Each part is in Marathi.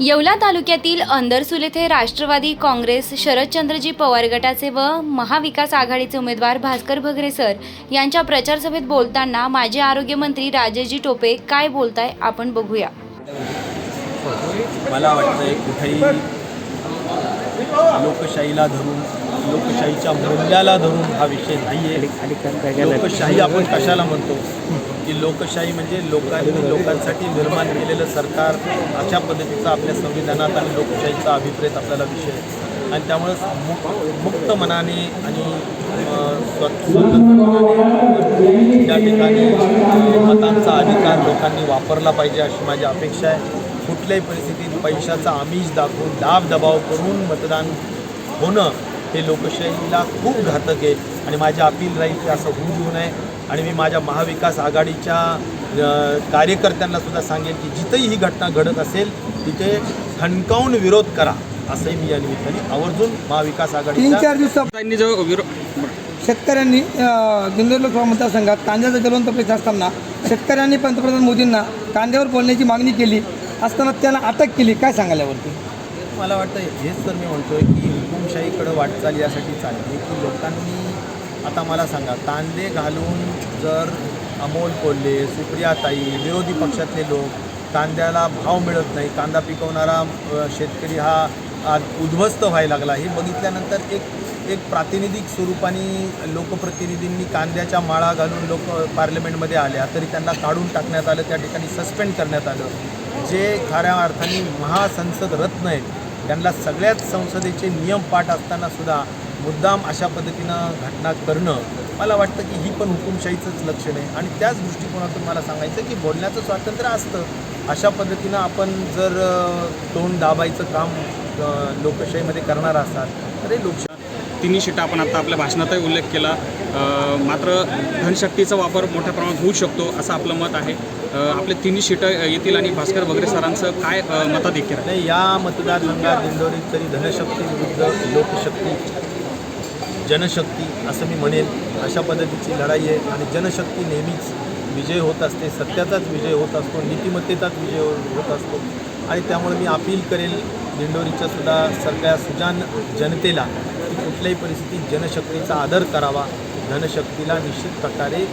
येवला तालुक्यातील अंदरसूल येथे राष्ट्रवादी काँग्रेस शरदचंद्रजी पवार गटाचे व महाविकास आघाडीचे उमेदवार भास्कर भगरे सर यांच्या प्रचार सभेत बोलताना माजी आरोग्यमंत्री राजेजी टोपे काय बोलताय आपण बघूया. मला वाटतंय कुठेही लोकशाहीला धरून लोकशाहीच्या मूल्याला धरून हा विषय नाही आहे लोकशाही आपण कशाला म्हणतो? की लोकशाही म्हणजे लोकांनी लोकांसाठी निर्माण केलेलं सरकार अशा पद्धतीचा आपल्या संविधानात आणि लोकशाहीचा अभिप्रेत आपल्याला विषय आहे. आणि त्यामुळं मुक मुक्त मनाने आणि स्वतंत्र त्या ठिकाणी मतांचा अधिकार लोकांनी वापरला पाहिजे अशी माझी अपेक्षा आहे. कुठल्याही परिस्थितीत पैशाचा आमिष दाखवून दाब दबाव करून मतदान होणं हे लोकशाहीला खूप घातक आहे. आणि माझी अपील राहील की असं होऊ देऊ नये. आणि मी माझ्या महाविकास आघाडीच्या कार्यकर्त्यांना सुद्धा सांगेन की जिथंही ही घटना घडत असेल तिथे ठणकावून विरोध करा असंही मी या निमित्ताने आवर्जून महाविकास तीन आघाडीच्या चार दिवसा त्यांनी जो विरो शेतकऱ्यांनी दिंडोरी लोकसभा मतदारसंघात कांद्याचा जलवंत प्रश्न असताना शेतकऱ्यांनी पंतप्रधान मोदींना कांद्यावर बोलण्याची मागणी केली. असताना त्यांना अटक केली. काय सांगाल यावरती मला वाटतं हेच तर मी म्हणतोय की हुकुमशाहीकडं वाटचाल यासाठी चालली की लोकांनी आता मला सांगा कांदे घालून जर अमोल कोल्हे सुप्रियाताई विरोधी पक्षातले लोक कांद्याला भाव मिळत नाही कांदा पिकवणारा शेतकरी हा आज उद्ध्वस्त व्हायला लागला हे बघितल्यानंतर एक एक प्रातिनिधिक स्वरूपाने लोकप्रतिनिधींनी कांद्याच्या माळा घालून लोक पार्लमेंटमध्ये आल्या तरी त्यांना काढून टाकण्यात आलं त्या ठिकाणी सस्पेंड करण्यात आलं. जे खऱ्या अर्थाने महासंसद रत्न आहेत त्यांना सगळ्याच संसदेचे नियम पाठ असताना सुद्धा मुद्दाम अशा पद्धतीनं घटना करणं मला वाटतं की ही पण हुकुमशाहीचंच लक्षण आहे. आणि त्याच दृष्टिकोनातून मला सांगायचं की बोलण्याचं स्वातंत्र्य असतं. अशा पद्धतीनं आपण जर तोंड दाबायचं काम लोकशाहीमध्ये करणार असाल तर हे लोकशाही तिन्ही शिटा आपण आता आपल्या भाषणातही उल्लेख केला. मात्र धनशक्तीचा वापर मोठ्या प्रमाणात होऊ शकतो असं आपलं मत आहे. आपले तिन्ही शिटं येतील आणि भास्कर वगैरे सरांचं काय मताधिक्य नाही या मतदारसंघात दिंडोरीत तरी धनशक्ती विरुद्ध लोकशक्ती जनशक्ती असं मी म्हणेन अशा पद्धतीची लढाई आहे. आणि जनशक्ती नेहमीच विजय होत असते सत्याचाच विजय होत असतो नीतिमत्तेचाच विजय होत असतो. आणि त्यामुळे मी अपील करेल दिंडोरीच्या सुद्धा सगळ्या सुजान जनतेला की कुठल्याही परिस्थितीत जनशक्तीचा आदर करावा. धनशक्तीला निश्चित प्रकारे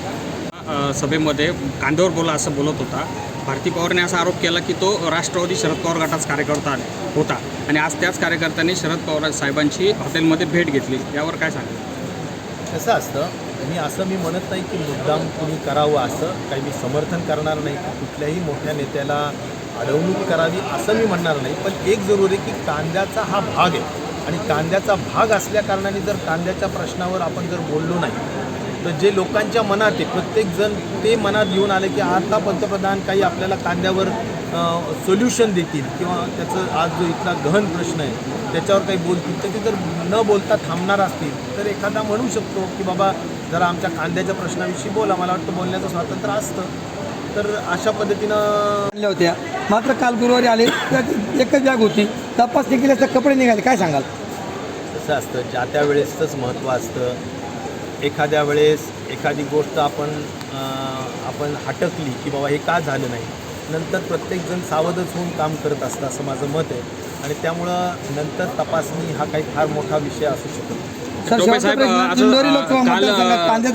सभेमध्ये कांद्यावर बोला असं बोलत होता. भारती पवारने असा आरोप केला की तो राष्ट्रवादी शरद पवार गटाचा कार्यकर्ता होता आणि आज त्याच कार्यकर्त्यांनी शरद पवार साहेबांची हॉटेलमध्ये भेट घेतली. यावर काय सांगा कसं असतं मी असं मी म्हणत नाही की मुद्दाम कुणी करावं असं काही मी समर्थन करणार नाही की कुठल्याही मोठ्या नेत्याला अडवणूक करावी असं मी म्हणणार नाही. पण एक जरूर आहे की कांद्याचा हा भाग आहे. आणि कांद्याचा भाग असल्या कारणाने जर कांद्याच्या प्रश्नावर आपण जर बोललो नाही तर जे लोकांच्या मनात आहे प्रत्येकजण ते मनात घेऊन आले की आता पंतप्रधान काही आपल्याला कांद्यावर सोल्युशन देतील किंवा त्याचं आज जो इथला गहन प्रश्न आहे त्याच्यावर काही बोलतील. तर ते जर न बोलता थांबणार असतील तर एखादा म्हणू शकतो की बाबा जरा आमच्या कांद्याच्या प्रश्नाविषयी बोला. मला वाटतं बोलण्याचं स्वातंत्र्य असतं. तर अशा पद्धतीनं आणल्या होत्या. मात्र काल गुरुवारी आले. त्यात एकच बॅग होती. तपासणी केली असता कपडे निघाले. काय सांगाल? कसं असतं. ज्या त्या वेळेसच महत्त्व असतं. एखाद्या वेळेस एखादी गोष्ट आपण आपण हटकली की बाबा हे का झालं नाही? नंतर प्रत्येकजण सावधच होऊन काम करत असतं असं माझं मत आहे. आणि त्यामुळं नंतर तपासणी हा काही फार मोठा विषय असू शकतो सर टोपे शेवटचा साहेब, प्रश्न आज, दिंडोरी अ, लोकसभा काल, अ, मतदारसंघात कांद्याचा